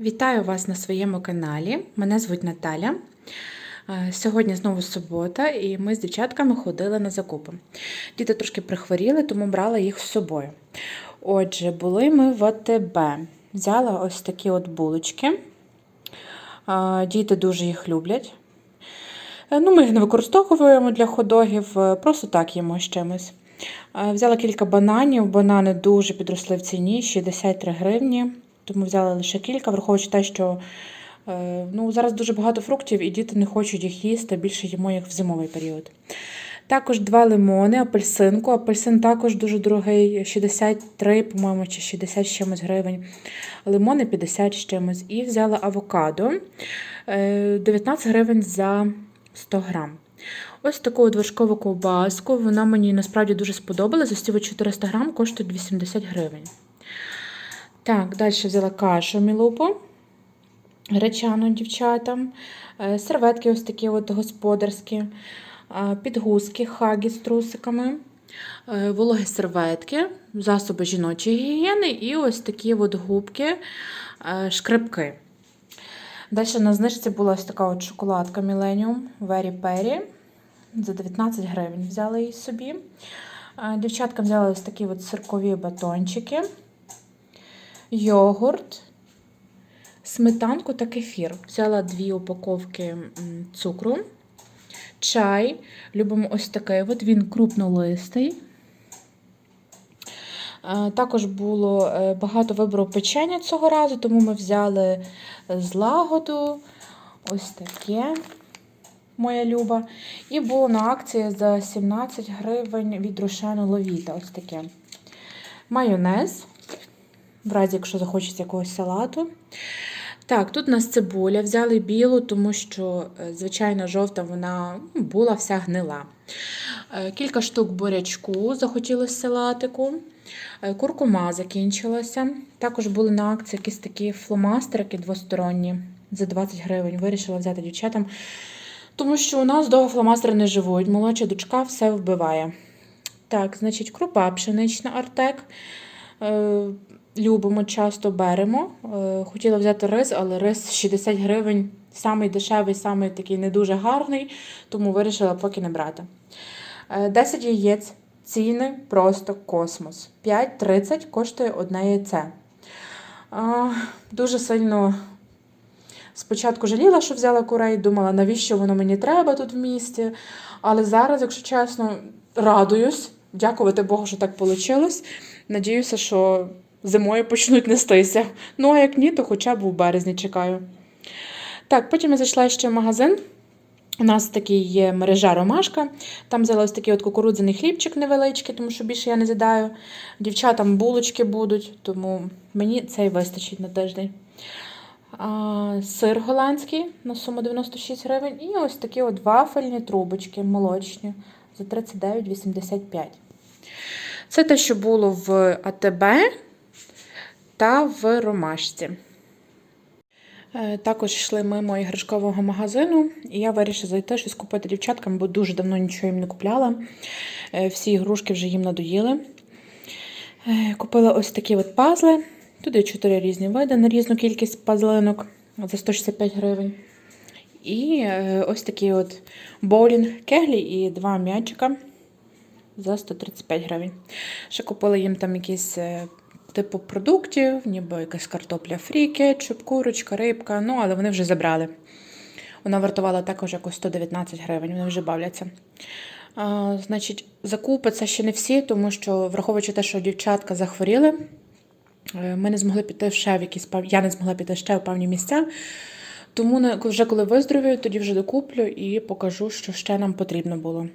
Вітаю вас на своєму каналі. Мене звуть Наталя. Е, Сьогодні знову субота, і ми з дівчатками ходили на закупи. Діти трошки прихворіли, тому брала їх з собою. Отже, були ми в АТБ. Взяла ось такі от булочки. Е, Діти дуже їх люблять. Е, Ну, ми їх не використовуємо для ходогів, просто так їмо з чимось. Взяла кілька бананів. Банани дуже підросли в ціні 63 гривні, тому взяла лише кілька, враховуючи те, що е, ну, зараз дуже багато фруктів і діти не хочуть їх їсти, більше їмо їх в зимовий період. Також два лимони, апельсинку. Апельсин також дуже дорогий, 63, по-моєму, чи 60 з чимось гривень. Лимони 50 з чимось. І взяла авокадо е, 19 гривень за 100 грам. Ось таку от вершкову ковбаску. Вона мені насправді дуже сподобалась. Ось ці 400 грам коштують 80 гривень. Так, далі взяла кашу мілупу гречану дівчатам, е, серветки ось такі от господарські, е, підгузки, хагі з трусиками, е, вологі серветки, засоби жіночої гігієни і ось такі от губки, шкребки. Далі на знижці була ось така от шоколадка Millennium Very Perry. За 19 гривень взяла її собі. Дівчаткам взяла ось такі от сиркові батончики, йогурт, сметанку та кефір. Взяла дві упаковки цукру, чай. Любимо ось такий. От він крупнолистий. Е, Також було е, багато вибору печення цього разу, тому ми взяли з лагоду ось таке, моя люба. І було на акції за 17 гривень від Рошену Ловіта. Ось таке. Майонез, в разі, якщо захочеться якогось салату. Так, тут у нас цибуля. Взяли білу, тому що, е, звичайно, жовта вона ну, була вся гнила. Е, Кілька штук бурячку захотілося салатику. Е, Куркума закінчилася. Також були на акції якісь такі фломастерики двосторонні за 20 гривень. Вирішила взяти дівчатам, тому що у нас довго фломастери не живуть. Молодша дочка все вбиває. Так, значить, крупа пшенична артек. Е, Любимо, часто беремо. Е, Хотіла взяти рис, але рис 60 гривень, самий дешевий, самий такий не дуже гарний, тому вирішила поки не брати. Е, 10 яєць. Ціни просто космос. 5,30 коштує одне яйце. Дуже сильно спочатку жаліла, що взяла курей, думала, навіщо воно мені треба тут в місті. Але зараз, якщо чесно, радуюсь. Дякувати Богу, що так вийшло. Надіюся, що зимою почнуть нестися. Ну, а як ні, то хоча б у березні чекаю. Так, потім я зайшла ще в магазин. У нас такий є мережа Ромашка. Там взяла ось такий от кукурудзяний хлібчик невеличкий, тому що більше я не з'їдаю. Дівчатам булочки будуть, тому мені цей вистачить на тиждень. А, сир голландський на суму 96 гривень. І ось такі от вафельні трубочки молочні за 39,85. Це те, що було в АТБ та в Ромашці. Е, Також йшли мимо іграшкового магазину, і я вирішила зайти щось купити дівчаткам, бо дуже давно нічого їм не купляла. Е, Всі ігрушки вже їм надоїли. Е, Купила ось такі от пазли. Туди чотири різні види на різну кількість пазлинок за 165 гривень. І ось такий от боулінг кеглі і два м'ячика за 135 гривень. Ще купила їм там якісь типу продуктів, ніби якась картопля фрі, кетчуп, курочка, рибка. Ну, але вони вже забрали. Вона вартувала також якось 119 гривень, вони вже бавляться. А, значить, закупи це ще не всі, тому що, враховуючи те, що дівчатка захворіли, е, ми не змогли піти ще в якісь я не змогла піти ще в певні місця. Тому вже коли виздоровію, тоді вже докуплю і покажу, що ще нам потрібно було.